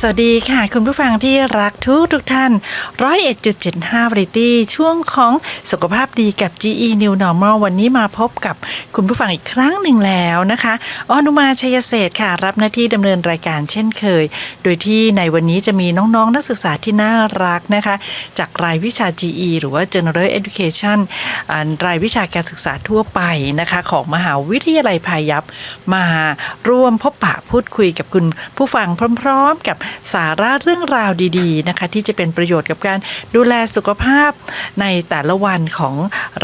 สวัสดีค่ะ คุณผู้ฟังที่รักทุกทุกท่าน 101.75 v a r i t y ช่วงของสุขภาพดีกับ GE New Normal วันนี้มาพบกับคุณผู้ฟังอีกครั้งหนึ่งแล้วนะคะอนุมาชัยเศษค่ะ รับหน้าที่ดำเนินรายการเช่นเคย โดยที่ในวันนี้จะมีน้องๆนนักศึกษาที่น่ารักนะคะ จากรายวิชา GE หรือว่า General Education รายวิชาการศึกษาทั่วไปนะคะ ของมหาวิทยาลัยพายัพมาร่วมพบปะพูดคุยกับคุณผู้ฟังพร้อม ๆ กับสาระเรื่องราวดีๆนะคะที่จะเป็นประโยชน์กับการดูแลสุขภาพในแต่ละวันของ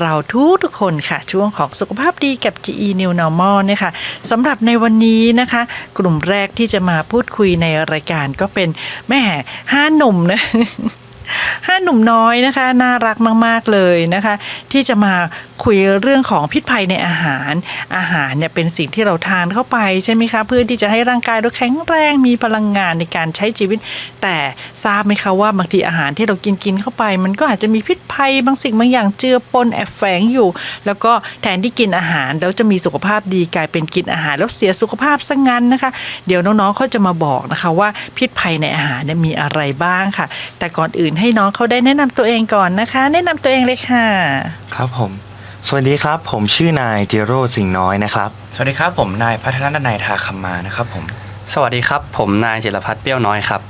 เราทุกทุกคนค่ะ ช่วงของสุขภาพดีกับ GE New Normal เนี่ยค่ะสำหรับในวันนี้นะคะ กลุ่มแรกที่จะมาพูดคุยในรายการก็เป็นแม่ห้าหนุ่มนะ ห้าหนุ่มน้อยนะคะ น่ารักมาก ๆ เลยนะคะ ที่จะมาคุยเรื่องของพิษภัยในอาหาร อาหารเนี่ยเป็นสิ่งที่เราทานเข้าไปใช่ไหมคะเพื่อที่จะให้ร่างกายเราแข็งแรงมีพลังงานในการใช้ชีวิต แต่ทราบไหมคะว่าบางทีอาหารที่เรากินกินเข้าไป มันก็อาจจะมีพิษภัยบางสิ่งบางอย่างเจือปนแอบแฝงอยู่ แล้วก็แทนที่กินอาหารแล้วจะมีสุขภาพดีกลายเป็นกินอาหารแล้วเสียสุขภาพซะงั้นนะคะ เดี๋ยวน้องๆเขาจะมาบอกนะคะว่าพิษภัยในอาหารเนี่ยมีอะไรบ้างค่ะ แต่ก่อนอื่นให้น้องเขาได้แนะนำตัวเองก่อนนะคะ แนะนำตัวเองเลยค่ะ ครับผม สวัสดีครับ ผมชื่อนายเจโรสิงห์น้อยนะครับ สวัสดีครับผมนายพัฒนนายทาคำมานะครับผม สวัสดีครับ ผมนายจิรพัฒน์เปรี้ยวน้อยครับ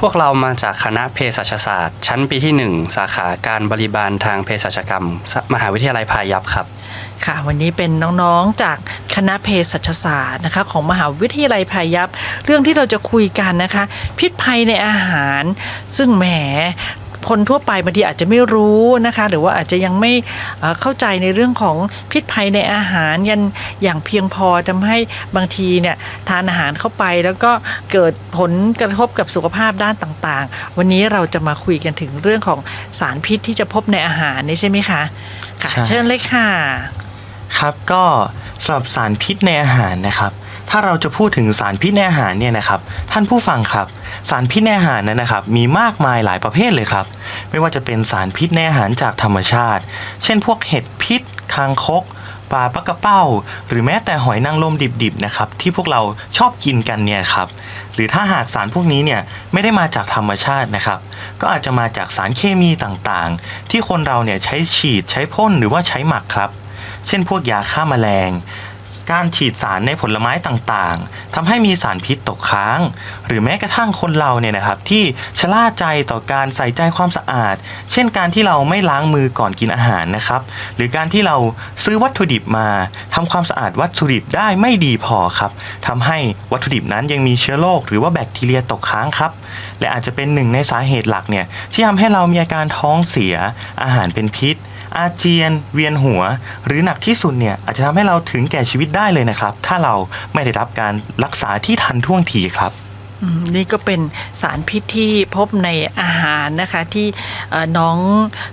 พวกเรามาจากคณะเภสัชศาสตร์ ชั้นปีที่ 1 สาขาการบริบาลทางเภสัชกรรม มหาวิทยาลัยพายัพครับ ค่ะ วันนี้เป็นน้องๆจากคณะเภสัชศาสตร์นะคะ ของมหาวิทยาลัยพายัพเรื่องที่เราจะคุยกันนะคะ พิษภัยในอาหาร ซึ่งแหม คนทั่วไปบางทีอาจจะไม่รู้นะคะ หรือว่าอาจจะยังไม่เอ่อเข้าใจในเรื่องของพิษภัยในอาหารยันอย่างเพียงพอทำให้บางทีเนี่ยทานอาหารเข้าไปแล้วก็เกิดผลกระทบกับสุขภาพด้านต่างๆ วันนี้เราจะมาคุยกันถึงเรื่องของสารพิษที่จะพบในอาหารนี่ใช่ไหมคะค่ะใช่เชิญเลยค่ะ ครับก็สำหรับสารพิษในอาหารนะครับ ถ้าเราจะพูดถึงสารพิษในอาหารเนี่ยนะครับ ท่านผู้ฟังครับ สารพิษในอาหารนั้นนะครับ มีมากมายหลายประเภทเลยครับ ไม่ว่าจะเป็นสารพิษในอาหารจากธรรมชาติ เช่น พวกเห็ดพิษ คางคกปลาปลากระเป้า หรือแม้แต่หอยนางรมดิบๆนะครับที่พวกเราชอบกินกันเนี่ยครับหรือถ้าหากสารพวกนี้เนี่ยไม่ได้มาจากธรรมชาตินะครับ ก็อาจจะมาจากสารเคมีต่างๆ ที่คนเราเนี่ยใช้ฉีดใช้พ่นหรือว่าใช้หมักครับ เช่นพวกยาฆ่าแมลง การฉีดสารในผลไม้ต่างๆทำให้มีสารพิษตกค้าง หรือแม้กระทั่งคนเราเนี่ยนะครับที่ชะล่าใจต่อการใส่ใจความสะอาด เช่นการที่เราไม่ล้างมือก่อนกินอาหารนะครับ หรือการที่เราซื้อวัตถุดิบมาทำความสะอาดวัตถุดิบได้ไม่ดีพอครับทำให้วัตถุดิบนั้นยังมีเชื้อโรคหรือว่าแบคทีเรียตกค้างครับ และอาจจะเป็นหนึ่งในสาเหตุหลักเนี่ยที่ทำให้เรามีอาการท้องเสียอาหารเป็นพิษ อาเจียน เวียนหัว หรือหนักที่สุดเนี่ยอาจจะทำให้เราถึงแก่ชีวิตได้เลยนะครับ ถ้าเราไม่ได้รับการรักษาที่ทันท่วงทีครับ นี่ก็เป็นสารพิษที่พบในอาหารนะคะที่เอ่อน้อง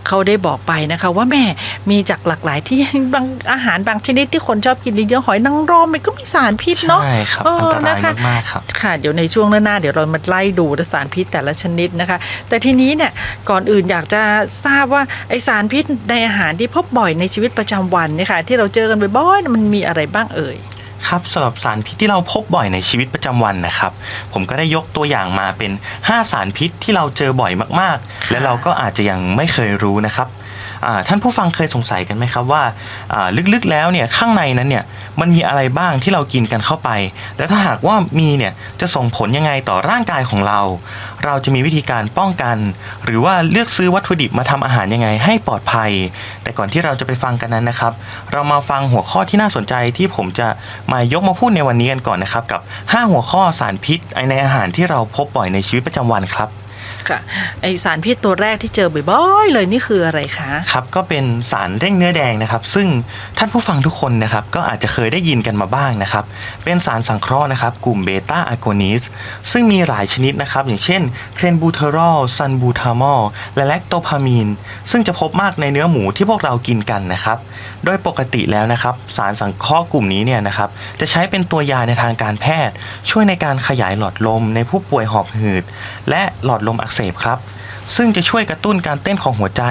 เขาได้บอกไปนะคะ ว่าแม่มีจากหลากหลายที่บางอาหารบางชนิดที่คนชอบกินเยอะๆหอยนางรมมันก็มีสารพิษเนาะใช่ครับเอันตรายนะคะมากๆครับค่ะเดี๋ยวในช่วงหน้าๆเดี๋ยวเรามาไล่ดูสารพิษแต่ละชนิดนะคะ แต่ทีนี้เนี่ยก่อนอื่นอยากจะทราบว่าไอสารพิษในอาหารที่พบบ่อยในชีวิตประจำวันเนี่ยค่ะที่เราเจอกันบ่อยๆมันมีอะไรบ้างเอ่ย ครับสำหรับสารพิษที่เราพบบ่อยในชีวิตประจำวันนะครับ ผมก็ได้ยกตัวอย่างมาเป็น 5 สารพิษที่เราเจอบ่อยมากๆ และเราก็อาจจะยังไม่เคยรู้นะครับ ท่านผู้ฟังเคยสงสัยกันไหมครับว่าลึกๆแล้วเนี่ยข้างในนั้นเนี่ยมันมีอะไรบ้างที่เรากินกันเข้าไป และถ้าหากว่ามีเนี่ยจะส่งผลยังไงต่อร่างกายของเรา เราจะมีวิธีการป้องกัน หรือว่าเลือกซื้อวัตถุดิบมาทำอาหารยังไงให้ปลอดภัย แต่ก่อนที่เราจะไปฟังกันนั้นนะครับ เรามาฟังหัวข้อที่น่าสนใจที่ผมจะมายกมาพูดในวันนี้กันก่อนนะครับกับ 5 หัวข้อสารพิษในอาหารที่เราพบบ่อยในชีวิตประจำวันครับ ค่ะไอสารพิษตัวแรกที่เจอบ่อยๆเลยนี่คืออะไรคะ ครับก็เป็นสารเร่งเนื้อแดงนะครับ ซึ่งท่านผู้ฟังทุกคนนะครับก็อาจจะเคยได้ยินกันมาบ้างนะครับ เป็นสารสังเคราะห์นะครับ กลุ่มเบต้าอะโกนิสซึ่งมีหลายชนิดนะครับ อย่างเช่นเครนบูเทอรอลซันบูทามอลและแลคโตพามีน ซึ่งจะพบมากในเนื้อหมูที่พวกเรากินกันนะครับ โดยปกติแล้วนะครับ สารสังเคราะห์กลุ่มนี้เนี่ยนะครับจะใช้เป็นตัวยาในทางการแพทย์ ช่วยในการขยายหลอดลมในผู้ป่วยหอบหืด และหลอดลมอักเสบครับ ซึ่งจะช่วยกระตุ้นการเต้นของหัวใจ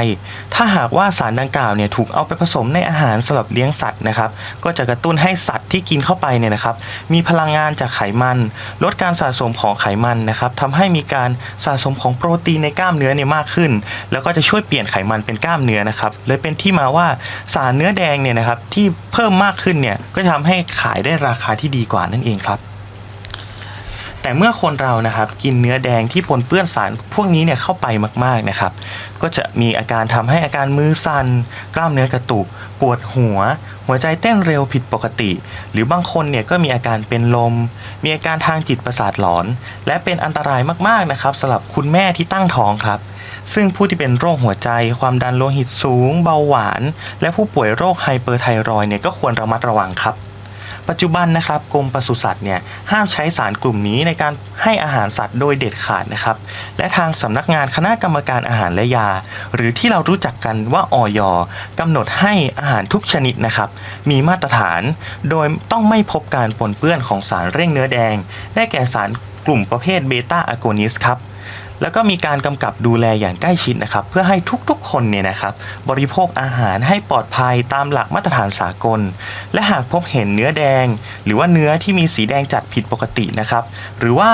ถ้าหากว่าสารดังกล่าวเนี่ยถูกเอาไปผสมในอาหารสำหรับเลี้ยงสัตว์นะครับ ก็จะกระตุ้นให้สัตว์ที่กินเข้าไปเนี่ยนะครับ มีพลังงานจากไขมัน ลดการสะสมของไขมันนะครับทำให้มีการสะสมของโปรตีนในกล้ามเนื้อเนี่ยมากขึ้น แล้วก็จะช่วยเปลี่ยนไขมันเป็นกล้ามเนื้อนะครับเลยเป็นที่มาว่าสารเนื้อแดงเนี่ยนะครับที่เพิ่มมากขึ้นเนี่ยก็จะทำให้ขายได้ราคาที่ดีกว่านั่นเองครับ แต่เมื่อคนเรานะครับกินเนื้อแดงที่ปนเปื้อนสารพวกนี้เนี่ยเข้าไปมากๆนะครับก็จะมีอาการทำให้อาการมือสั่นกล้ามเนื้อกระตุก ปวดหัว หัวใจเต้นเร็วผิดปกติ หรือบางคนเนี่ยก็มีอาการเป็นลม มีอาการทางจิตประสาทหลอน และเป็นอันตรายมากๆนะครับสำหรับคุณแม่ที่ตั้งท้องครับซึ่งผู้ที่เป็นโรคหัวใจ ความดันโลหิตสูง เบาหวาน และผู้ป่วยโรคไฮเปอร์ไทรอยเนี่ยก็ควรระมัดระวังครับ ปัจจุบันนะครับกรมปศุสัตว์เนี่ยห้ามใช้สารกลุ่มนี้ในการให้อาหารสัตว์โดยเด็ดขาดนะครับ และทางสำนักงานคณะกรรมการอาหารและยา หรือที่เรารู้จักกันว่าออยกำหนดให้อาหารทุกชนิดนะครับ มีมาตรฐานโดยต้องไม่พบการปนเปื้อนของสารเร่งเนื้อแดง ได้แก่สารกลุ่มประเภทเบต้าอะโกนิสครับ แล้วก็มีการกำกับดูแลอย่างใกล้ชิดนะครับ เพื่อให้ทุกๆคนเนี่ยนะครับ บริโภคอาหารให้ปลอดภัยตามหลักมาตรฐานสากล และหากพบเห็นเนื้อแดง หรือว่าเนื้อที่มีสีแดงจัดผิดปกตินะครับ หรือว่า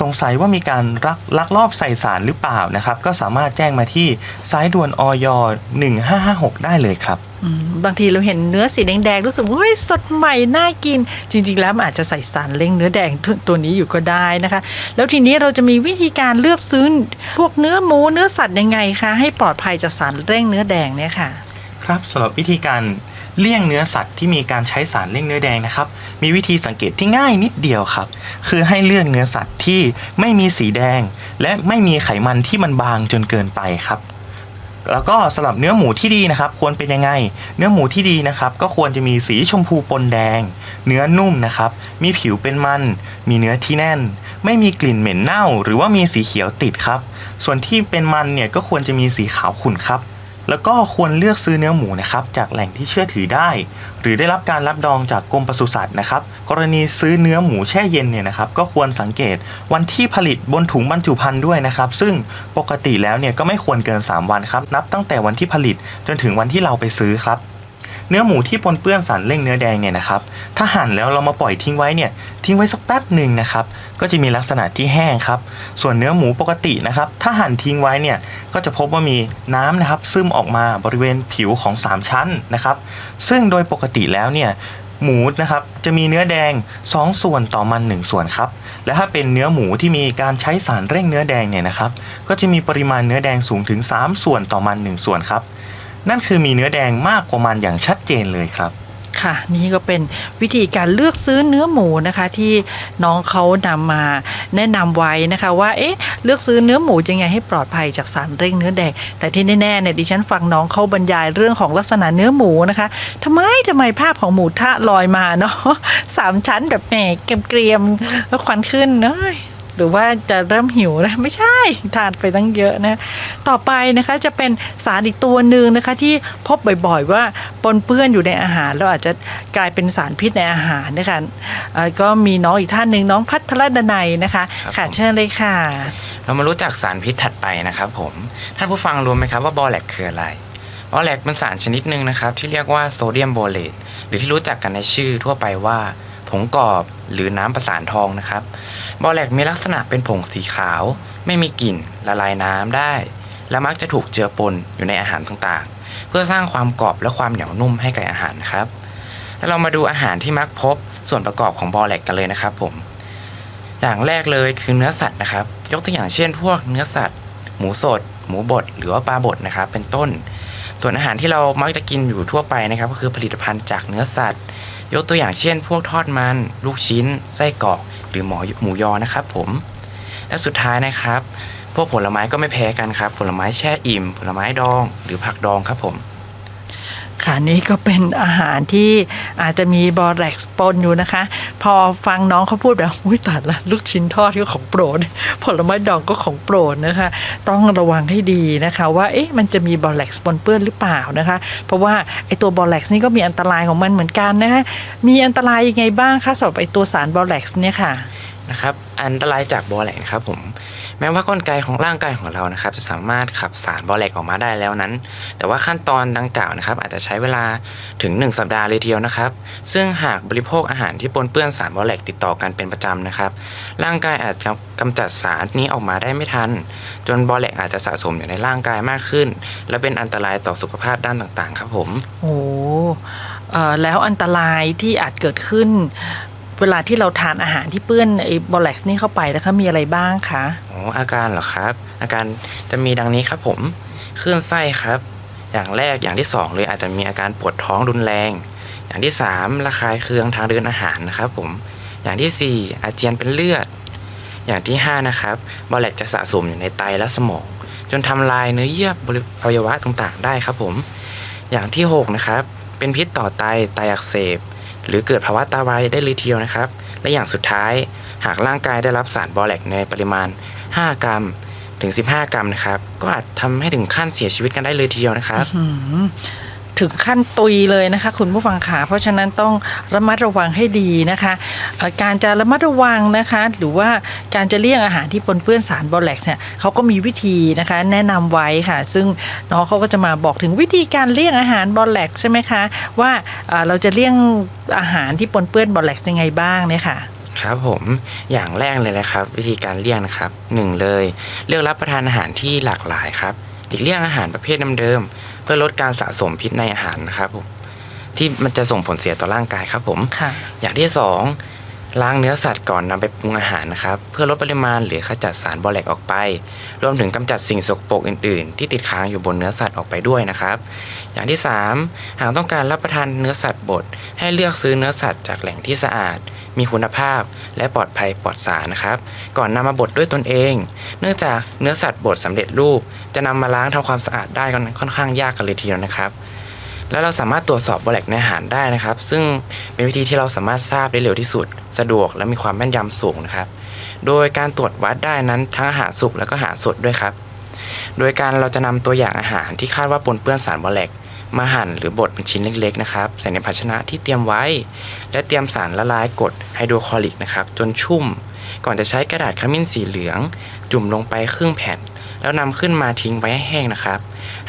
สงสัยว่ามีการลักลักลอบใส่สารหรือเปล่านะครับ ก็สามารถแจ้งมาที่สายด่วนอย1556 ได้เลยครับบางทีเราเห็นเนื้อสีแดงๆรู้สึกว่าเฮ้ยสดใหม่น่ากิน จริง ๆ แล้วมันอาจจะใส่สารเร่งเนื้อแดงตัวนี้อยู่ก็ได้นะคะ แล้วทีนี้เราจะมีวิธีการเลือกซื้อพวกเนื้อหมูเนื้อสัตว์ยังไงคะให้ปลอดภัยจากสารเร่งเนื้อแดงเนี่ยค่ะ ครับสำหรับวิธีการเลี่ยงเนื้อสัตว์ที่มีการใช้สารเร่งเนื้อแดงนะครับ มีวิธีสังเกตที่ง่ายนิดเดียวครับ คือให้เลือกเนื้อสัตว์ที่ไม่มีสีแดง และไม่มีไขมันที่มันบางจนเกินไปครับ แล้วก็สำหรับเนื้อหมูที่ดีนะครับ ควรเป็นยังไง เนื้อหมูที่ดีนะครับ ก็ควรจะมีสีชมพูปนแดง เนื้อนุ่มนะครับ มีผิวเป็นมัน มีเนื้อที่แน่น ไม่มีกลิ่นเหม็นเน่า หรือว่ามีสีเขียวติดครับ ส่วนที่เป็นมันเนี่ยก็ควรจะมีสีขาวขุ่นครับ แล้วก็ควรเลือกซื้อเนื้อหมูนะครับจากแหล่งที่เชื่อถือได้ หรือได้รับการรับรองจากกรมปศุสัตว์นะครับ กรณีซื้อเนื้อหมูแช่เย็นเนี่ยนะครับ ก็ควรสังเกตวันที่ผลิตบนถุงบรรจุภัณฑ์ด้วยนะครับ ซึ่งปกติแล้วเนี่ยก็ไม่ควรเกิน 3 วันครับนับตั้งแต่วันที่ผลิตจนถึงวันที่เราไปซื้อครับ เนื้อหมูที่ปนเปื้อนสารเร่งเนื้อแดงเนี่ยนะครับ ถ้าหั่นแล้วเรามาปล่อยทิ้งไว้เนี่ยทิ้งไว้สักแป๊บหนึ่งนะครับ ก็จะมีลักษณะที่แห้งครับ ส่วนเนื้อหมูปกตินะครับ ถ้าหั่นทิ้งไว้เนี่ยก็จะพบว่ามีน้ำนะครับซึมออกมาบริเวณผิวของ 3 ชั้นนะครับ ซึ่งโดยปกติแล้วเนี่ยหมูนะครับจะมีเนื้อแดง 2 ส่วนต่อมัน 1 ส่วนครับ และถ้าเป็นเนื้อหมูที่มีการใช้สารเร่งเนื้อแดงเนี่ยนะครับ ก็จะมีปริมาณเนื้อแดงสูงถึง 3 ส่วนต่อมัน 1 ส่วนครับ นั่นคือมีเนื้อแดงมากกว่ามันอย่างชัดเจนเลยครับค่ะนี่ก็เป็นวิธีการเลือกซื้อเนื้อหมูนะคะที่น้องเขานำมาแนะนำไว้นะคะว่าเอ๊ะเลือกซื้อเนื้อหมูยังไงให้ปลอดภัยจากสารเร่งเนื้อแดง แต่ที่แน่ๆเนี่ยดิฉันฟังน้องเขาบรรยายเรื่องของลักษณะเนื้อหมูนะคะทำไมทำไมภาพของหมูทะลอยมาเนาะสามชั้นแบบแหมเกรียมๆแล้วควันขึ้นเนอะ หรือว่าจะเริ่มหิวนะไม่ใช่ทานไปตั้งเยอะนะต่อไปนะคะจะเป็นสารอีกตัวหนึ่งนะคะที่พบบ่อยๆว่าปนเปื้อนอยู่ในอาหารแล้วอาจจะกลายเป็นสารพิษในอาหารนะคะเอ่อก็มีน้องอีกท่านหนึ่งน้องพัทรดนัยนะคะครับค่ะผมเชิญเลยค่ะ เรามารู้จักสารพิษถัดไปนะครับผมท่านผู้ฟังรู้ไหมครับว่าบอแลกคืออะไรบอแลกเป็นสารชนิดหนึ่งนะครับที่เรียกว่าโซเดียมโบเลตหรือที่รู้จักกันในชื่อทั่วไปว่าผ งกรอบหรือน้ำประสานทองนะครับบอแลกมีลักษณะเป็นผงสีขาว ไม่มีกลิ่นละลายน้ำได้ และมักจะถูกเจือปนอยู่ในอาหารต่างๆ เพื่อสร้างความกรอบและความเหนียวนุ่มให้แก่อาหารนะครับแล้วเรามาดูอาหารที่มักพบส่วนประกอบของบอแลกกันเลยนะครับผมอย่างแรกเลยคือเนื้อสัตว์นะครับ ยกตัวอย่างเช่น พวกเนื้อสัตว์ หมูสด หมูบด หรือว่าปลาบดนะครับ เป็นต้น ส่วนอาหารที่เรามักจะกินอยู่ทั่วไปนะครับ ก็คือผลิตภัณฑ์จากเนื้อสัตว์ ยกตัวอย่างเช่น พวกทอดมัน ลูกชิ้น ไส้กรอก หรือหมอหมูยอนะครับผม และสุดท้ายนะครับ พวกผลไม้ก็ไม่แพ้กันครับ ผลไม้แช่อิ่ม ผลไม้ดอง หรือผักดองครับผม ค่ะนี่ก็เป็นอาหารที่อาจจะมีบอแร็กปนอยู่นะคะ พอฟังน้องเขาพูดแบบอุ้ยตัดละลูกชิ้นทอดก็ของโปรด ผลไม้ดองก็ของโปรดนะคะ ต้องระวังให้ดีนะคะ ว่าเอ๊ะมันจะมีบอแร็กปนเปื้อนหรือเปล่านะคะ เพราะว่าไอตัวบอแร็กนี่ก็มีอันตรายของมันเหมือนกันนะคะมีอันตรายยังไงบ้างคะสำหรับไอตัวสารบอแร็กเนี่ยค่ะนะครับอันตรายจากบอแหลกนะครับผม แม้ว่ากลไกของร่างกายของเรานะครับ จะสามารถขับสารบอแหลกออกมาได้แล้วนั้น แต่ว่าขั้นตอนดังกล่าวนะครับ อาจจะใช้เวลาถึง 1 สัปดาห์เลยทีเดียวนะครับ ซึ่งหากบริโภคอาหารที่ปนเปื้อนสารบอแหลกติดต่อกันเป็นประจำนะครับ ร่างกายอาจจะกำจัดสารนี้ออกมาได้ไม่ทัน จนบอแหลกอาจจะสะสมอยู่ในร่างกายมากขึ้น และเป็นอันตรายต่อสุขภาพด้านต่างๆ ครับผม โอ้แล้วอันตรายที่อาจเกิดขึ้น เวลาที่เราทานอาหารที่เปื้อนไอ้บอแล็กซ์นี่เข้าไปนะคะมีอะไรบ้างคะอ๋ออาการเหรอครับ อาการจะมีดังนี้ครับผมคลื่นไส้ครับ อย่างแรกอย่างที่สองเลยอาจจะมีอาการปวดท้องรุนแรง อย่างที่สามระคายเคืองทางเดินอาหารนะครับผมอย่างที่สี่อาเจียนเป็นเลือด อย่างที่ห้านะครับบอแลกจะสะสมอยู่ในไตและสมอง จนทำลายเนื้อเยื่อบริอวัยวะต่างๆ ได้ครับผม อย่างที่หกนะครับ เป็นพิษต่อไตไตอักเสบ หรือเกิดภาวะตาวายได้เลยทีเดียวนะครับ และอย่างสุดท้ายหากร่างกายได้รับสารบอแลกในปริมาณ 5 กรัมถึง 15 กรัมนะครับ ก็อาจทำให้ถึงขั้นเสียชีวิตกันได้เลยทีเดียวนะครับ ถึงขั้นตุยเลยนะคะคุณผู้ฟังขาเพราะฉะนั้นต้องระมัดระวังให้ดีนะคะการจะระมัดระวังนะคะหรือว่าการจะเลี่ยงอาหารที่ปนเปื้อนสารบอแล็กเนี่ยเขาก็มีวิธีนะคะแนะนำไว้ค่ะ ซึ่งน้องเขาก็จะมาบอกถึงวิธีการเลี่ยงอาหารบอแล็กใช่ไหมคะว่าเราจะเลี่ยงอาหารที่ปนเปื้อนบอแล็กยังไงบ้างเนี่ยค่ะครับผมอย่างแรกเลยนะครับ วิธีการเลี่ยงนะครับหนึ่งเลย เลือกรับประทานอาหารที่หลากหลายครับหลีกเลี่ยงอาหารประเภทเดิม เพื่อลดการสะสมพิษในอาหารนะครับผมที่มันจะส่งผลเสียต่อร่างกายครับผมค่ะอย่างที่สองล้างเนื้อสัตว์ก่อนนำไปปรุงอาหารนะครับ เพื่อลดปริมาณหรือขจัดสารบอแลกออกไป รวมถึงกำจัดสิ่งสกปรกอื่น ๆ ที่ติดค้างอยู่บนเนื้อสัตว์ออกไปด้วยนะครับ อย่างที่สามหากต้องการรับประทานเนื้อสัตว์บดให้เลือกซื้อเนื้อสัตว์จากแหล่งที่สะอาด มีคุณภาพ และปลอดภัยปลอดสารนะครับ ก่อนนำมาบดด้วยตนเอง เนื่องจากเนื้อสัตว์บดสำเร็จรูป จะนำมาล้างทำความสะอาดได้ค่อนข้างยากกันเลยทีเดียวนะครับ แล้วเราสามารถตรวจสอบบอแลกในอาหารได้นะครับ ซึ่งเป็นวิธีที่เราสามารถทราบได้เร็วที่สุด สะดวกและมีความแม่นยำสูงนะครับ โดยการตรวจวัดได้นั้นทั้งอาหารสุกและก็อาหารสดด้วยครับ โดยการเราจะนำตัวอย่างอาหารที่คาดว่าปนเปื้อนสารบอแลก มาหั่นหรือบดเป็นชิ้นเล็กๆนะครับใส่ในภาชนะที่เตรียมไว้ และเตรียมสารละลายกรดไฮโดรคลอริกนะครับจนชุ่ม ก่อนจะใช้กระดาษขมิ้นสีเหลือง จุ่มลงไปครึ่งแผ่น แล้วนำขึ้นมาทิ้งไว้ให้แห้งนะครับ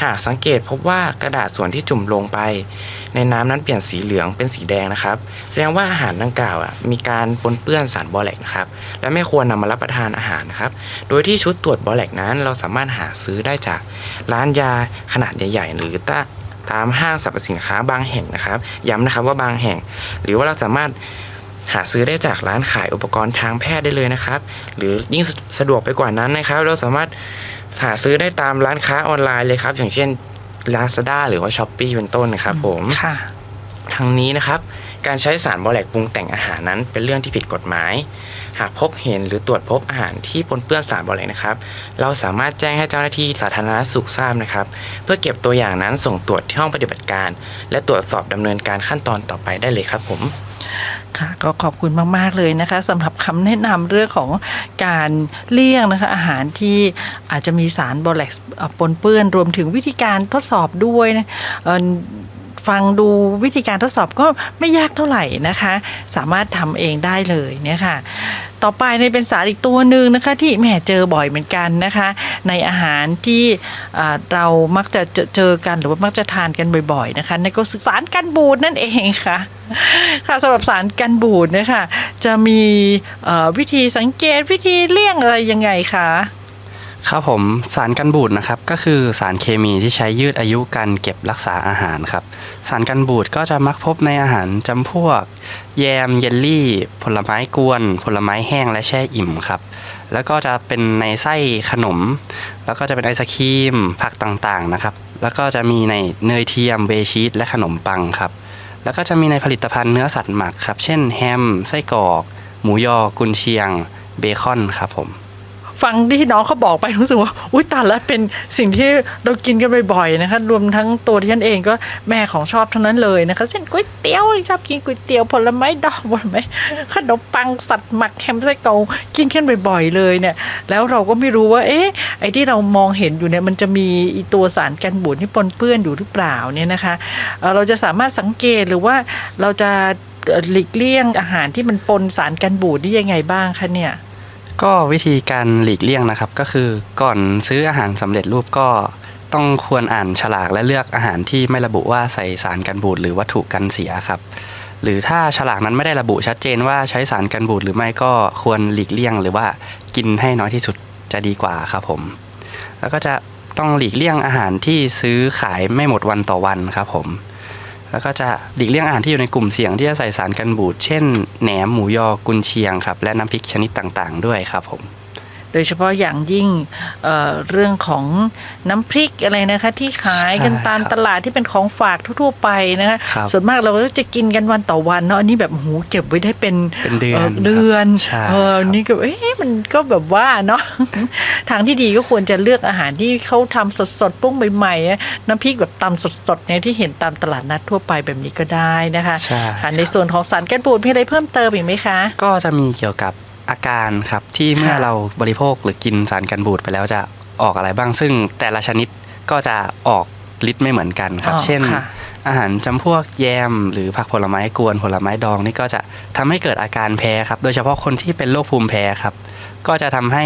หากสังเกตพบว่ากระดาษส่วนที่จุ่มลงไป ในน้ำนั้นเปลี่ยนสีเหลืองเป็นสีแดงนะครับแสดงว่าอาหารดังกล่าวมีการปนเปื้อนสารบอแลกนะครับและไม่ควรนำมารับประทานอาหารนะครับโดยที่ชุดตรวจบอแลกนั้น เราสามารถหาซื้อได้จากร้านยาขนาดใหญ่ ๆ หรือต ตามห้างสรรพสินค้าบางแห่งนะครับ ย้ำนะครับว่าบางแห่ง หรือว่าเราสามารถหาซื้อได้จากร้านขายอุปกรณ์ทางแพทย์ได้เลยนะครับ หรือยิ่งสะดวกไปกว่านั้นนะครับ เราสามารถหาซื้อได้ตามร้านค้าออนไลน์เลยครับ อย่างเช่น Lazada หรือว่า s h อ p e e เป็นต้นนะครับผมค่ะทั้งนี้นะครับ การใช้สารบอแลกปรุงแต่งอาหารนั้นเป็นเรื่องที่ผิดกฎหมาย หากพบเห็นหรือตรวจพบอาหารที่ปนเปื้อนสารบอแลกนะครับ เราสามารถแจ้งให้เจ้าหน้าที่สาธารณสุขทราบนะครับ เพื่อเก็บตัวอย่างนั้นส่งตรวจที่ห้องปฏิบัติการ และตรวจสอบดำเนินการขั้นตอนต่อไปได้เลยครับผมค่ะก็ขอบคุณมาก ๆ เลยนะคะสำหรับคำแนะนำเรื่องของการเลี่ยงนะคะอาหารที่อาจจะมีสารบอแล็กปนเปื้อนรวมถึงวิธีการทดสอบด้วยนะเอ่อ ฟังดูวิธีการทดสอบก็ไม่ยากเท่าไหร่นะคะ สามารถทำเองได้เลยเนี่ยค่ะ ต่อไปในเป็นสารอีกตัวหนึ่งนะคะ ที่แหมเจอบ่อยเหมือนกันนะคะ ในอาหารที่อ่าเรามักจะเจอเจอกันหรือว่ามักจะทานกันบ่อยๆนะคะนั่นก็คือสารกันบูดนั่นเองค่ะค่ะสำหรับสารกันบูดนี่ค่ะจะมีวิธีสังเกตวิธีเลี่ยงอะไรยังไงคะ ครับผมสารกันบูดนะครับก็คือสารเคมีที่ใช้ยืดอายุการเก็บรักษาอาหารครับสารกันบูดก็จะมักพบในอาหารจำพวก แยมเยลลี่ ผลไม้กวน ผลไม้แห้งและแช่อิ่มครับแล้วก็จะเป็นในไส้ขนม แล้วก็จะเป็นไอศครีม ผักต่างๆนะครับแล้วก็จะมีในเนยเทียมเวย์ชีสและขนมปังครับแล้วก็จะมีในผลิตภัณฑ์เนื้อสัตว์หมักครับเช่นแฮมไส้กรอก หมูยอกุนเชียง เบคอนครับผม ฟังที่น้องเขาบอกไปรู้สึกว่าอุ้ยตายแล้วเป็นสิ่งที่เรากินกันบ่อยๆนะคะรวมทั้งตัวที่ฉันเองก็แม่ของชอบทั้งนั้นเลยนะคะเช่นก๋วยเตี๋ยวชอบกินก๋วยเตี๋ยวผลไม้ดองผลไม้ขนมปังสัตว์หมักแฮมไส้กรอกกินกันบ่อย ๆ เลยเนี่ย แล้วเราก็ไม่รู้ว่า เอ๊ะไอ้ที่เรามองเห็นอยู่เนี่ยมันจะมีตัวสารกันบูดที่ปนเปื้อนอยู่หรือเปล่าเนี่ยนะคะ เราจะสามารถสังเกตหรือว่าเราจะหลีกเลี่ยงอาหารที่มันปนสารกันบูดนี่ยังไงบ้างคะเนี่ย ก็วิธีการหลีกเลี่ยงนะครับ ก็คือก่อนซื้ออาหารสำเร็จรูปก็ต้องควรอ่านฉลากและเลือกอาหารที่ไม่ระบุว่าใส่สารกันบูดหรือวัตถุกันเสียครับ หรือถ้าฉลากนั้นไม่ได้ระบุชัดเจนว่าใช้สารกันบูดหรือไม่ก็ควรหลีกเลี่ยง หรือว่ากินให้น้อยที่สุดจะดีกว่าครับผม แล้วก็จะต้องหลีกเลี่ยงอาหารที่ซื้อขายไม่หมดวันต่อวันครับผม แล้วก็จะหลีกเลี่ยงอาหารที่อยู่ในกลุ่มเสี่ยงที่จะใส่สารกันบูด เช่น แหนมหมูยอกุนเชียงครับ และน้ำพริกชนิดต่างๆ ด้วยครับผม โดยเฉพาะอย่างยิ่งเอ่อเรื่องของน้ำพริกอะไรนะคะที่ขายกันใช่ตามครับตลาดที่เป็นของฝากทั่วๆไปนะคะครับส่วนมากเราก็จะกินกันวันต่อวันเนาะอันนี้แบบหูเก็บไว้ได้เป็นเป็นเดือนเดือนใช่เออครับนี่ก็เอ๊ะมันก็แบบว่าเนาะทางที่ดีก็ควรจะเลือกอาหารที่เขาทำสดๆปุ้งใหม่ๆนะน้ำพริกแบบตำสดๆเนี่ยที่เห็นตามตลาดนัดทั่วไปแบบนี้ก็ได้นะคะใช่ค่ะในส่วนของสารกันบูดมีอะไรเพิ่มเติมอีกไหมคะ ก็จะมีเกี่ยวกับ อาการครับที่เมื่อค่ะเราบริโภคหรือกินสารกันบูดไปแล้วจะออกอะไรบ้าง ซึ่งแต่ละชนิดก็จะออกฤทธิ์ไม่เหมือนกันครับอ๋อเช่นค่ะอาหารจำพวกแยม หรือผักผลไม้กวนผลไม้ดองนี่ก็จะทำให้เกิดอาการแพ้ครับ โดยเฉพาะคนที่เป็นโรคภูมิแพ้ครับ ก็จะทำให้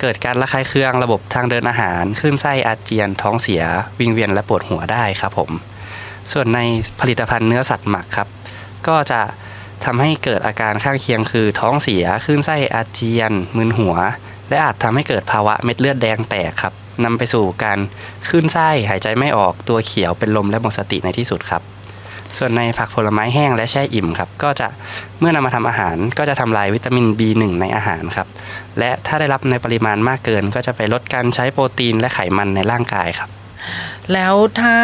เกิดการระคายเคืองระบบทางเดินอาหารคลื่นไส้อาเจียนท้องเสีย วิงเวียนและปวดหัวได้ครับผม ส่วนในผลิตภัณฑ์เนื้อสัตว์หมักครับ ก็จะ ทำให้เกิดอาการข้างเคียงคือท้องเสียคลื่นไส้อาเจียน มึนหัว และอาจทำให้เกิดภาวะเม็ดเลือดแดงแตกครับนำไปสู่การคลื่นไส้หายใจไม่ออกตัวเขียวเป็นลมและหมดสติในที่สุดครับ ส่วนในผักผลไม้แห้งและแช่อิ่มครับ ก็จะเมื่อนำมาทำอาหารก็จะทำลายวิตามิน B1 ในอาหารครับ และถ้าได้รับในปริมาณมากเกิน ก็จะไปลดการใช้โปรตีนและไขมันในร่างกายครับ แล้วถ้า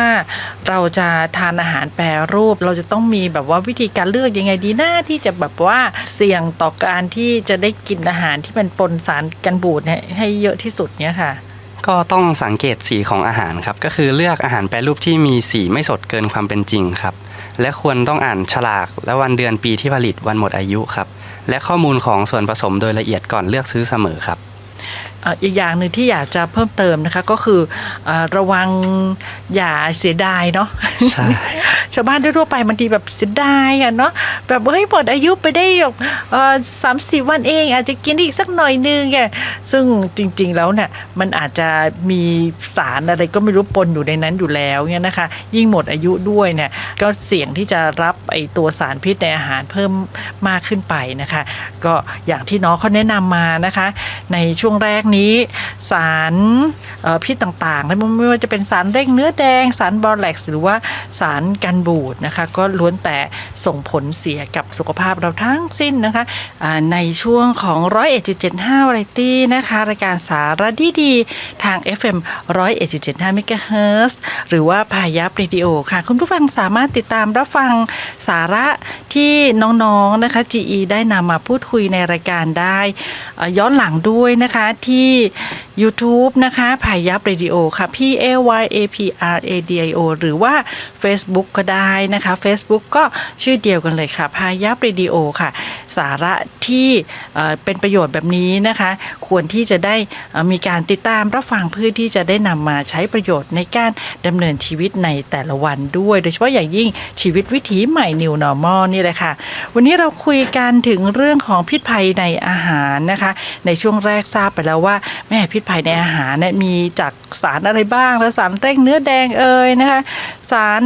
เราจะทานอาหารแปรรูป เราจะต้องมีแบบว่าวิธีการเลือกยังไงดีหน้าที่จะแบบว่าเสี่ยงต่อการที่จะได้กินอาหารที่มันปนสารกันบูดให้เยอะที่สุดเนี่ยค่ะก็ต้องสังเกตสีของอาหารครับ ก็คือเลือกอาหารแปรรูปที่มีสีไม่สดเกินความเป็นจริงครับ และควรต้องอ่านฉลากและวันเดือนปีที่ผลิตวันหมดอายุครับ และข้อมูลของส่วนผสมโดยละเอียดก่อนเลือกซื้อเสมอครับ อ่ออีกอย่างหนึ่งที่อยากจะเพิ่มเติมนะคะก็คือเออระวังอย่าเสียดายเนาะใช่ชาวบ้านทั่วๆไปบางทีแบบเสียดายอะเนาะแบบเฮ้ยหมดอายุไปได้แบบเออสามสิบวันเอง อาจจะกินอีกสักหน่อยนึงแกซึ่งจริง ๆแล้วเนี่ยมันอาจจะมีสารอะไรก็ไม่รู้ปนอยู่ในนั้นอยู่แล้วเนี่ยนะคะ ยิ่งหมดอายุด้วยเนี่ยก็เสี่ยงที่จะรับไอตัวสารพิษในอาหารเพิ่มมากขึ้นไปนะคะ ก็อย่างที่น้องเขาแนะนำมานะคะ ในช่วงแรกนี้สารพิษต่างๆไม่ว่าจะเป็นสารเร่งเนื้อแดง สารบอแล็กซ์หรือว่าสารกันบูดนะคะก็ล้วนแต่ส่งผลเสียกับสุขภาพเราทั้งสิ้นนะคะในช่วงของ 101.75วาไรตี้นะคะรายการสาระดีๆทาง FM 101.75 MHz หรือว่าพายับเรดิโอค่ะ คุณผู้ฟังสามารถติดตามรับฟังสาระที่น้องๆนะคะ GE ได้นำมาพูดคุยในรายการได้ย้อนหลังด้วยนะคะที่ YouTube นะคะพายับเรดิโอค่ะ P A Y A P R A D I O หรือว่า Facebook ก็ได้นะคะ Facebook ก็ชื่อเดียวกันเลยค่ะพายับเรดิโอค่ะ สาระที่เป็นประโยชน์แบบนี้นะคะ ควรที่จะได้มีการติดตามรับฟังเพื่อที่จะได้นำมาใช้ประโยชน์ในการดำเนินชีวิตในแต่ละวันด้วย โดยเฉพาะอย่างยิ่งชีวิตวิถีใหม่ New Normal นี่แหละค่ะ วันนี้เราคุยกันถึงเรื่องของพิษภัยในอาหารนะคะ ในช่วงแรกทราบไปแล้วว่าแม่พิษภัยในอาหารเนี่ยมีจากสารอะไรบ้าง แล้วสารเร่งเนื้อแดงเอ่ยนะคะสาร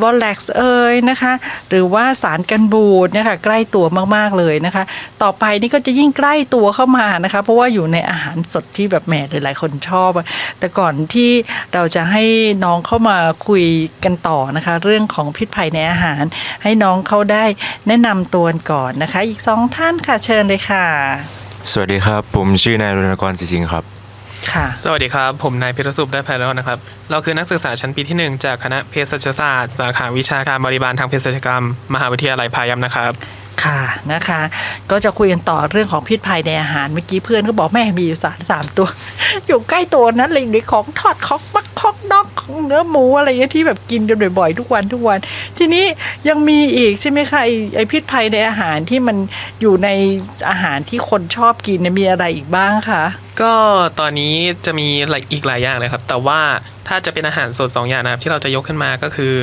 บอลแล็กซ์เอ่ยนะคะหรือว่าสารกันบูดนี่ยค่ะใกล้ตัวมากๆเลยนะคะ ต่อไปนี่ก็จะยิ่งใกล้ตัวเข้ามานะคะ เพราะว่าอยู่ในอาหารสดที่แบบแหมหลายๆคนชอบ แต่ก่อนที่เราจะให้น้องเข้ามาคุยกันต่อนะคะ เรื่องของพิษภัยในอาหาร ให้น้องเขาได้แนะนำตัวก่อนนะคะ อีกสองท่านค่ะเชิญเลยค่ะ สวัสดีครับ ผมชื่อนายรณกรศรีสิงห์ครับ ค่ะ สวัสดีครับ ผมนายพิรสุปได้ไพเราะนะครับ เราคือนักศึกษาชั้นปีที่ 1 จากคณะเภสัชศาสตร์ สาขาวิชาการบริบาลทางเภสัชกรรม มหาวิทยาลัยพายัพนะครับ ค่ะนะคะ ก็จะคุยกันต่อเรื่องของพิษภัยในอาหารเมื่อกี้เพื่อนก็บอกแม่มีอยู่สารสามตัว อยู่ใกล้ตัวนั้นเลยในของทอดของมักของนอก ของเนื้อหมูอะไรอย่างเงี้ยที่แบบกินกันบ่อยๆทุกวันทุกวัน ทีนี้ยังมีอีกใช่ไหมคะไอ้ไอพิษภัยในอาหารที่มันอยู่ในอาหารที่คนชอบกินเนี่ยมีอะไรอีกบ้างคะก็ตอนนี้จะมีหลายอีกหลายอย่างเลยครับ แต่ว่าถ้าจะเป็นอาหารสดสองอย่างนะครับที่เราจะยกขึ้นมาก็คือ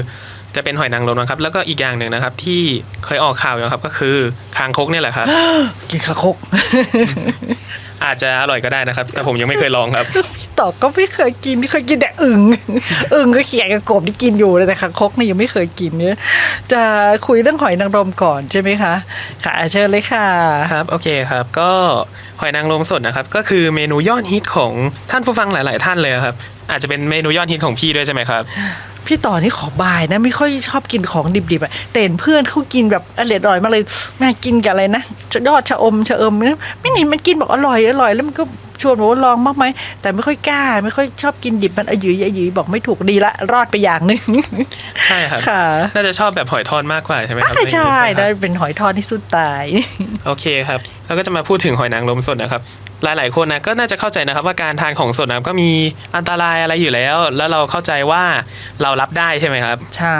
จะเป็นหอยนางรมนะครับ แล้วก็อีกอย่างหนึ่งนะครับ ที่เคยออกข่าวอยู่นะครับก็คือคางคกเนี่ยแหละครับ กินคาคก อาจจะอร่อยก็ได้นะครับ แต่ผมยังไม่เคยลองครับพี่ต่อก็ไม่เคยกินเคยกินแต่อึ่งอึ่งก็เขียกับกบที่กินอยู่เลยแต่คางคกนี่ยังไม่เคยกินเนี่ยจะคุยเรื่องหอยนางรมก่อนใช่ไหมคะค่ะเชิญเลยค่ะครับโอเคครับ ก็หอยนางรมสดนะครับ ก็คือเมนูยอดฮิตของท่านผู้ฟังหลาย ๆ ท่านเลยครับอาจจะเป็นเมนูยอดฮิตของพี่ด้วยใช่ไหมครับ พี่ต่อนี่ขอบายนะไม่ค่อยชอบกินของดิบๆอะแต่เห็นเพื่อนเขากินแบบอร่อยอร่อยมากเลยแม่กินกับอะไรนะยอดชะอมชะเอิมนะไม่เห็นมันกินบอกอร่อยอร่อยแล้วมันก็ชวนบอกว่าลองบ้างไหมแต่ไม่ค่อยกล้า ไม่ค่อยชอบกินดิบมันอยืยอยืยบอกไม่ถูกดีละ รอดไปอย่างหนึ่งใช่ครับค่ะน่าจะชอบแบบหอยทอดมากกว่าใช่ไหมครับใช่ใช่ไหมคได้รับเป็นหอยทอดที่สุดตาย โอเคครับ แล้วก็จะมาพูดถึงหอยนางรมสดนะครับ หลายๆคนนะก็น่าจะเข้าใจนะครับว่าการทานของสดนะครับก็มีอันตรายอะไรอยู่แล้ว แล้วเราเข้าใจว่าเรารับได้ใช่ไหมครับ ใช่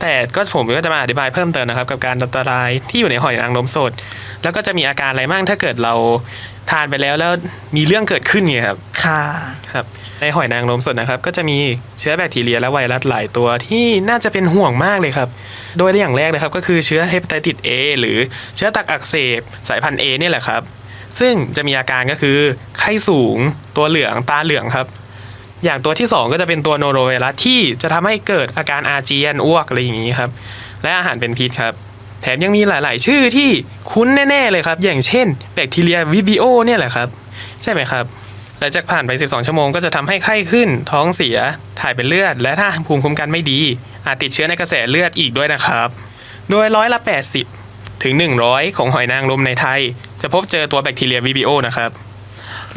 แต่ก็ผมก็จะมาอธิบายเพิ่มเติมนะครับ กับการอันตรายที่อยู่ในหอยนางรมสด แล้วก็จะมีอาการอะไรบ้างถ้าเกิดเราทานไปแล้วแล้วมีเรื่องเกิดขึ้นเนี่ยครับค่ะครับในหอยนางรมสดนะครับ ก็จะมีเชื้อแบคทีเรียและไวรัสหลายตัวที่น่าจะเป็นห่วงมากเลยครับ โดยอย่างแรกนะครับก็คือเชื้อเฮปไตติส A หรือเชื้อตักอักเสบสายพันธุ์ A เนี่ยแหละครับ ซึ่งจะมีอาการก็คือไข้สูงตัวเหลืองตาเหลืองครับ อย่างตัวที่ 2 ก็จะเป็นตัวโนโรไวรัสที่จะทำให้เกิดอาการอาเจียนอ้วกอะไรอย่างนี้ครับ และอาหารเป็นพิษครับ แถมยังมีหลาย ๆ ชื่อที่คุ้นแน่ ๆ เลยครับ อย่างเช่นแบคทีเรียวิบิโอเนี่ยแหละครับ ใช่ไหมครับหลังจากผ่านไป 12 ชั่วโมงก็จะทำให้ไข้ขึ้น ท้องเสีย ถ่ายเป็นเลือด และถ้าภูมิคุ้มกันไม่ดี อาจติดเชื้อในกระแสเลือดอีกด้วยนะครับ โดยร้อยละ 80 ถึง 100 ของหอยนางรมในไทย จะพบเจอตัวแบคทีเรียวิบิโอนะครับ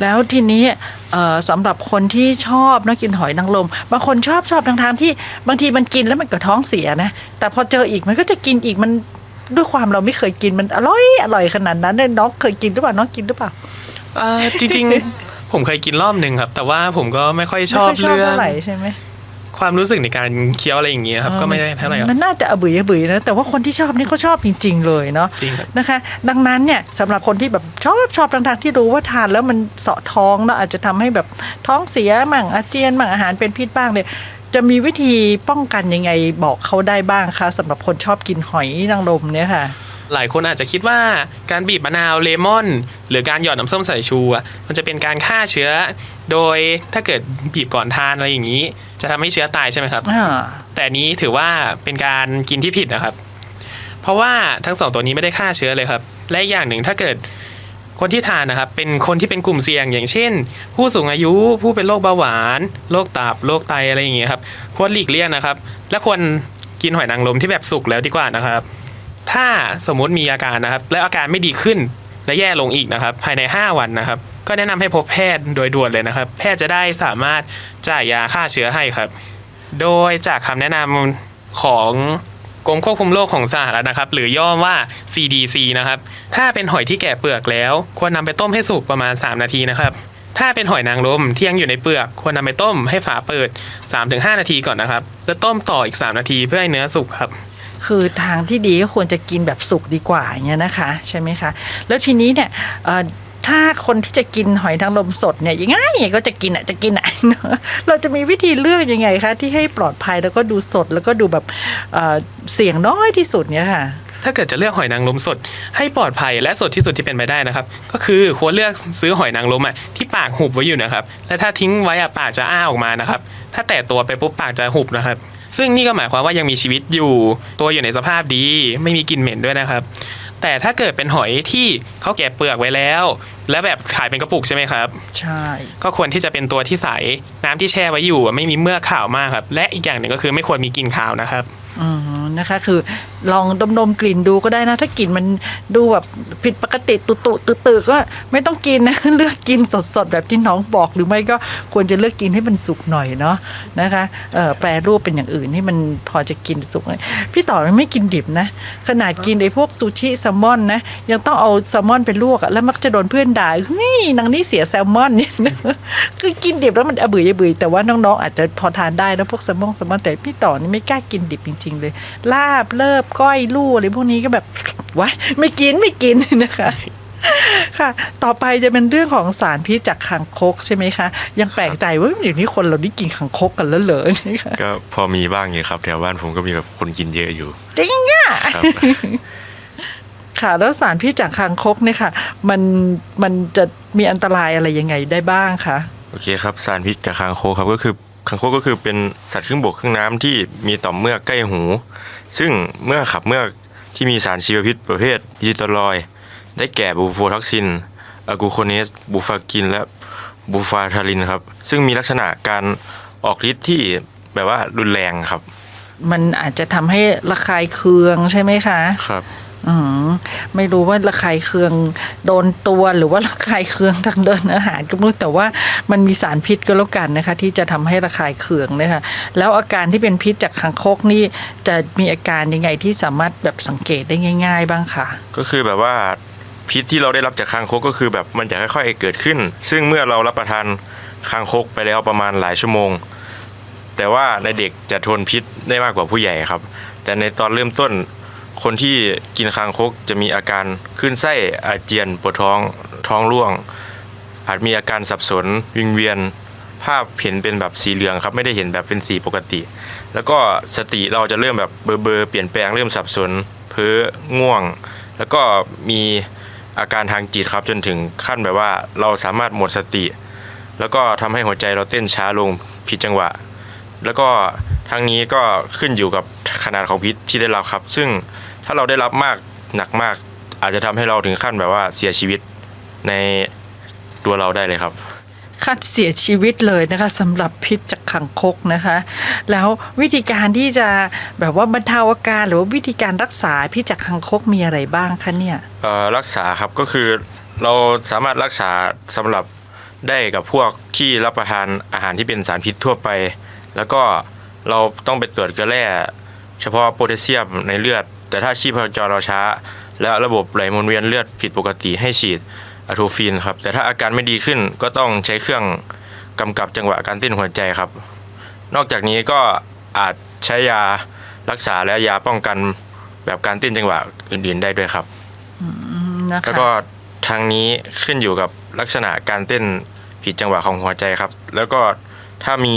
แล้วทีนี้เอ่อสำหรับคนที่ชอบนะกินหอยนางรมบางคนชอบชอบทางทางๆที่บางทีมันกินแล้วมันก็ท้องเสียนะ แต่พอเจออีกมันก็จะกินอีกมันด้วยความเราไม่เคยกินมันอร่อยอร่อยขนาดนั้นเนี่ยน้องเคยกินหรือเปล่าน้องกินหรือเปล่า เอ่อจริงๆ ผมเคยกินรอบหนึ่งครับ แต่ว่าผมก็ไม่ค่อยชอบไม่ค่อยชอบเรื่อง เท่าไหร่ใช่ไหม ความรู้สึกในการเคี้ยวอะไรอย่างเงี้ยครับก็ไม่ได้เท่าไหร่ครับมันน่าจะอบุยอบุยนะแต่ว่าคนที่ชอบนี่เขาชอบจริง ๆ เลยเนาะจริงครับนะคะ ดังนั้นเนี่ยสำหรับคนที่แบบชอบชอบทางทางๆที่รู้ว่าทานแล้วมันเสาะท้องแล้วอาจจะทำให้แบบท้องเสียมั่งอาเจียนมั่งอาหารเป็นพิษบ้างเนี่ยจะมีวิธีป้องกันยังไงบอกเขาได้บ้างคะสำหรับคนชอบกินหอยนางรมเนี่ยค่ะ หลายคนอาจจะคิดว่าการบีบมะนาวเลมอน หรือการหยอดน้ำส้มสายชูอะมันจะเป็นการฆ่าเชื้อ โดยถ้าเกิดบีบก่อนทานอะไรอย่างนี้ จะทำให้เชื้อตายใช่ไหมครับอ่าแต่นี้ถือว่าเป็นการกินที่ผิดนะครับ เพราะว่าทั้งสองตัวนี้ไม่ได้ฆ่าเชื้อเลยครับ และอีกอย่างหนึ่งถ้าเกิดคนที่ทานนะครับเป็นคนที่เป็นกลุ่มเสี่ยง อย่างเช่น ผู้สูงอายุผู้เป็นโรคเบาหวานโรคตับโรคไตอะไรอย่างเงี้ยครับควรหลีกเลี่ยงนะครับ และควรกินหอยนางรมที่แบบสุกแล้วดีกว่านะครับ ถ้าสมมติมีอาการนะครับ แล้วอาการไม่ดีขึ้นและแย่ลงอีกนะครับ ภายใน 5 วันนะครับ ก็แนะนำให้พบแพทย์โดยด่วนเลยนะครับ แพทย์จะได้สามารถจ่ายยาฆ่าเชื้อให้ครับ โดยจากคำแนะนำของกรมควบคุมโรคของสหรัฐนะครับ หรือย่อว่า CDC นะครับ ถ้าเป็นหอยที่แก่เปลือกแล้ว ควรนำไปต้มให้สุกประมาณ 3 นาทีนะครับ ถ้าเป็นหอยนางรมที่ยังอยู่ในเปลือก ควรนำไปต้มให้ฝาเปิด 3-5 นาทีก่อนนะครับ แล้วต้มต่ออีก 3 นาทีเพื่อให้เนื้อสุกครับ คือทางที่ดีก็ควรจะกินแบบสุกดีกว่าอย่างเงี้ยนะคะใช่ไหมคะ แล้วทีนี้เนี่ยถ้าคนที่จะกินหอยนางรมสดเนี่ยยังไงก็จะกินอะจะกินอะเราจะมีวิธีเลือกยังไงคะที่ให้ปลอดภัยแล้วก็ดูสดแล้วก็ดูแบบเเสี่ยงน้อยที่สุดเนี่ยค่ะถ้าเกิดจะเลือกหอยนางรมสด ให้ปลอดภัยและสดที่สุดที่เป็นไปได้นะครับ ก็คือควรเลือกซื้อหอยนางรมอะที่ปากหุบไว้อยู่นะครับ และถ้าทิ้งไว้อะปากจะอ้าออกมานะครับ ถ้าแตะตัวไปปุ๊บปากจะหุบนะครับ ซึ่งนี่ก็หมายความว่ายังมีชีวิตอยู่ ตัวอยู่ในสภาพดี ไม่มีกลิ่นเหม็นด้วยนะครับ แต่ถ้าเกิดเป็นหอยที่เขาแกะเปลือกไว้แล้ว และแบบขายเป็นกระปุกใช่ไหมครับ ใช่ ก็ควรที่จะเป็นตัวที่ใส น้ำที่แช่ไว้อยู่อะไม่มีเมือกขาวมากครับ และอีกอย่างหนึ่งก็คือไม่ควรมีกลิ่นขาวนะครับ อืม นะคะ คือลองดมๆกลิ่นดูก็ได้นะ ถ้ากลิ่นมันดูแบบผิดปกติตุตุตือตืก็ไม่ต้องกินนะเลือกกินสดๆแบบที่น้องบอกหรือไม่ก็ควรจะเลือกกินให้มันสุกหน่อยเนาะนะคะแปรรูปเป็นอย่างอื่นที่มันพอจะกินสุกพี่ต่อไม่กินดิบนะ ขนาดกินไอ้พวกซูชิแซลมอนนะยังต้องเอาแซลมอนไปลวกอะแล้วมักจะโดนเพื่อนด่าเฮ้ยนางนี่เสียแซลมอนเนี่ยคือกินดิบแล้วมันอเบื่ออเบื่อแต่ว่าน้องๆอาจจะพอทานได้นะพวกแซลมอนแซลมอนแต่พี่ต่อนี่ไม่กล้ากินดิบจริง ๆ เลยลาบเลิบก้อยลู่อะไรพวกนี้ก็แบบวะไม่กินไม่กินนะคะค่ะ ต่อไปจะเป็นเรื่องของสารพิษจากคางคกใช่ไหมคะ ยังแปลกใจว่าเดี๋ยวนี้คนเราได้กินคางคกกันแล้วเหรอนี่ค่ะก็พอมีบ้างอยู่ครับแถวบ้านผมก็มีแบบคนกินเยอะอยู่ จริงอะครับค่ะ แล้วสารพิษจากคางคกเนี่ยค่ะ มันมันจะมีอันตรายอะไรยังไงได้บ้างคะโอเคครับ สารพิษกับคางคกครับก็คือคางคกก็คือเป็นสัตว์ครึ่งบกครึ่งน้ำที่มีต่อมเมือกใกล้หู ซึ่งเมื่อขับเมือกที่มีสารชีวพิษประเภทดิจิตอลอยด์ได้แก่บูโฟท็อกซินอะกูโคเนส บูฟากิน และบูฟาทารินครับ ซึ่งมีลักษณะการออกฤทธิ์ที่แบบว่ารุนแรงครับ มันอาจจะทำให้ระคายเคืองใช่ไหมคะ ครับ อืมไม่รู้ว่าระคายเคืองโดนตัวหรือว่าระคายเคืองทางเดินอาหารก็ไม่รู้แต่ว่ามันมีสารพิษก็แล้วกันนะคะ ที่จะทำให้ระคายเคืองนะคะแล้วอาการที่เป็นพิษจากคางคกนี่จะมีอาการยังไงที่สามารถแบบสังเกตได้ง่าย ๆ บ้างคะก็คือแบบว่าพิษที่เราได้รับจากคางคกก็คือแบบมันจะค่อยๆเกิดขึ้น ซึ่งเมื่อเรารับประทานคางคกไปแล้วประมาณหลายชั่วโมง แต่ว่าในเด็กจะทนพิษได้มากกว่าผู้ใหญ่ครับ แต่ในตอนเริ่มต้น คนที่กินคางคกจะมีอาการขึ้นไส้อาเจียนปวดท้องท้องร่วง อาจมีอาการสับสนวิงเวียน ภาพเห็นเป็นแบบสีเหลืองครับไม่ได้เห็นแบบเป็นสีปกติ แล้วก็สติเราจะเริ่มแบบเบอร์เบอร์เปลี่ยนแปลงเริ่มสับสนเพ้อง่วง แล้วก็มีอาการทางจิตครับจนถึงขั้นแบบว่าเราสามารถหมดสติ แล้วก็ทำให้หัวใจเราเต้นช้าลงผิดจังหวะ แล้วก็ทั้งนี้ก็ขึ้นอยู่กับขนาดของพิษที่ได้รับครับ ซึ่ง ถ้าเราได้รับมากหนักมาก อาจจะทำให้เราถึงขั้นแบบว่าเสียชีวิตในตัวเราได้เลยครับคัดเสียชีวิตเลยนะคะสำหรับพิษจากขังคกนะคะ แล้ววิธีการที่จะแบบว่าบรรเทาอาการหรือว่าวิธีการรักษาพิษจากขังคกมีอะไรบ้างคะเนี่ยเอ่อรักษาครับก็คือเราสามารถรักษาสำหรับได้กับพวกที่รับประทานอาหารที่เป็นสารพิษทั่วไป แล้วก็เราต้องไปตรวจเกลือแร่เฉพาะโพแทสเซียมในเลือด แต่ถ้าชีพจรเราช้า และระบบไหลหมุนเวียนเลือดผิดปกติให้ฉีดอะโทฟินครับแต่ถ้าอาการไม่ดีขึ้นก็ต้องใช้เครื่องกำกับจังหวะการเต้นหัวใจครับ นอกจากนี้ก็อาจใช้ยารักษาและยาป้องกันแบบการเต้นจังหวะอื่น ๆ ได้ด้วยครับนะคะแล้วก็ทางนี้ขึ้นอยู่กับลักษณะการเต้นผิดจังหวะของหัวใจครับ แล้วก็ถ้ามี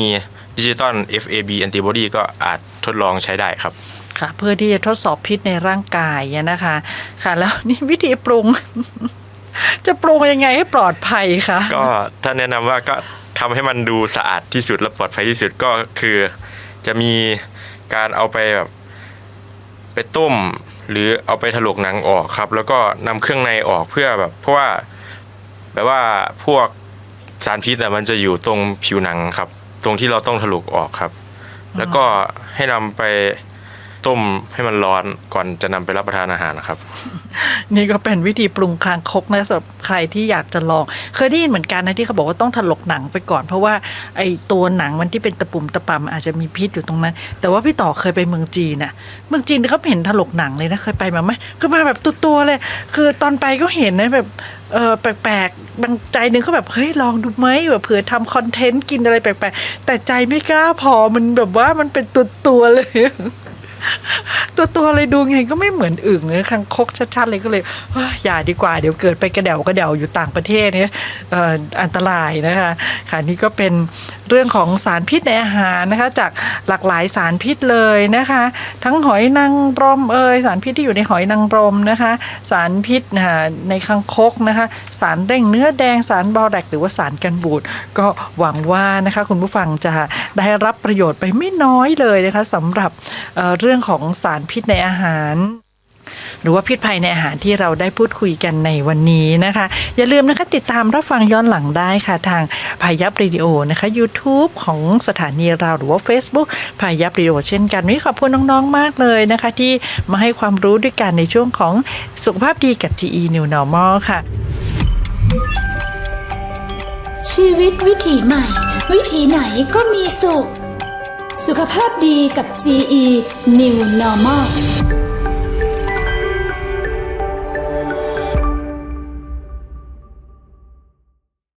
ดิจิตอล FAB antibody ก็อาจทดลองใช้ได้ครับ ค่ะ เพื่อที่จะทดสอบพิษในร่างกายนะคะ ค่ะ แล้วนี่วิธีปรุง จะปรุงยังไงให้ปลอดภัยคะก็ถ้าแนะนำว่าก็ทำให้มันดูสะอาดที่สุดและปลอดภัยที่สุดก็คือ จะมีการเอาไปแบบไปต้ม หรือเอาไปถลกหนังออกครับ แล้วก็นำเครื่องในออกเพื่อแบบ เพราะว่าแบบว่าพวกสารพิษอะมันจะอยู่ตรงผิวหนังครับ ตรงที่เราต้องถลกออกครับ แล้วก็ให้นำไป ต้มให้มันร้อนก่อนจะนำไปรับประทานอาหารนะครับ นี่ก็เป็นวิธีปรุงคางคกนะสำหรับใครที่อยากจะลอง เคยได้ยินเหมือนกันนะที่เขาบอกว่าต้องถลกหนังไปก่อน เพราะว่าไอ้ตัวหนังมันที่เป็นตะปุ่มตะปำอาจจะมีพิษอยู่ตรงนั้น แต่ว่าพี่ต่อเคยไปเมืองจีนน่ะเมืองจีนเขาเห็นถลกหนังเลยนะเคยไปมาไหมคือมาแบบตัวๆเลย คือตอนไปก็เห็นนะแบบเออแปลกๆ บางใจหนึ่งก็แบบเฮ้ยลองดูไหมแบบเผื่อทำคอนเทนต์กินอะไรแปลกๆ แต่ใจไม่กล้าพอมันแบบว่ามันเป็นตัวๆเลย ตัวตัวเลยดูไงก็ไม่เหมือนอึ่งเลยคังคกชัดๆเลยก็เลยอย่าดีกว่าเดี๋ยวเกิดไปกระเดวกระเดวอยู่ต่างประเทศเนี่ยอันตรายนะคะค่ะนี่ก็เป็นเรื่องของสารพิษในอาหารนะคะ จากหลากหลายสารพิษเลยนะคะ ทั้งหอยนางรมเอยสารพิษที่อยู่ในหอยนางรมนะคะ สารพิษในคังคกนะคะ สารเร่งเนื้อแดงสารบอแรกหรือว่าสารกันบูดก็หวังว่านะคะคุณผู้ฟังจะได้รับประโยชน์ไปไม่น้อยเลยนะคะสำหรับเเรื่องของสารพิษในอาหาร หรือว่าพิษภัยในอาหารที่เราได้พูดคุยกันในวันนี้นะคะ อย่าลืมนะคะติดตามรับฟังย้อนหลังได้ค่ะทางพายับรีดิโอนะคะ YouTube ของสถานีเราหรือว่า Facebook พายับรีดิโอเช่นกันวันนี้ขอบคุณน้องๆมากเลยนะคะ ที่มาให้ความรู้ด้วยกันในช่วงของสุขภาพดีกับ GE New Normal ค่ะ ชีวิตวิถีใหม่ วิถีไหนก็มีสุข สุขภาพดีกับ GE New Normal